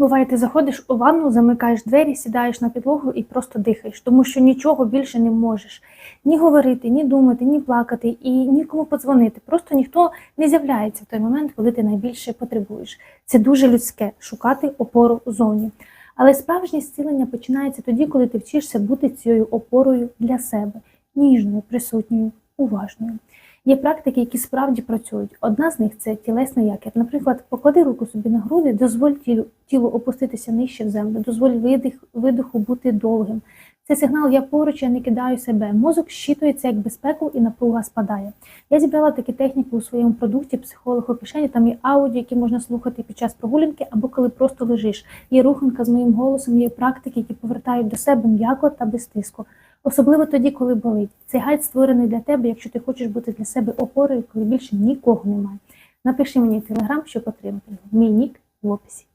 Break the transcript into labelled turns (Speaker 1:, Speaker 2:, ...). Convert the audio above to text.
Speaker 1: Буває, ти заходиш у ванну, замикаєш двері, сідаєш на підлогу і просто дихаєш, тому що нічого більше не можеш ні говорити, ні думати, ні плакати і нікому подзвонити. Просто ніхто не з'являється в той момент, коли ти найбільше потребуєш. Це дуже людське шукати опору зовні. Але справжнє зцілення починається тоді, коли ти вчишся бути цією опорою для себе, ніжною, присутньою, уважною. Є практики, які справді працюють. Одна з них це тілесний якір. Наприклад, поклади руку собі на груди, дозволь тілу, тілу опуститися нижче в землю, дозволь видих, видиху бути довгим. Це сигнал я поруч, я не кидаю себе. Мозок щитується як безпеку і напруга спадає. Я зібрала такі техніки у своєму продукті психолог у кишені. Там є аудіо, які можна слухати під час прогулянки або коли просто лежиш. Є руханка з моїм голосом, є практики, які повертають до себе м'яко та без тиску. Особливо тоді, коли болить. Цей гайд створений для тебе, якщо ти хочеш бути для себе опорою, коли більше нікого немає. Напиши мені в телеграм, що його. Мій нік в описі.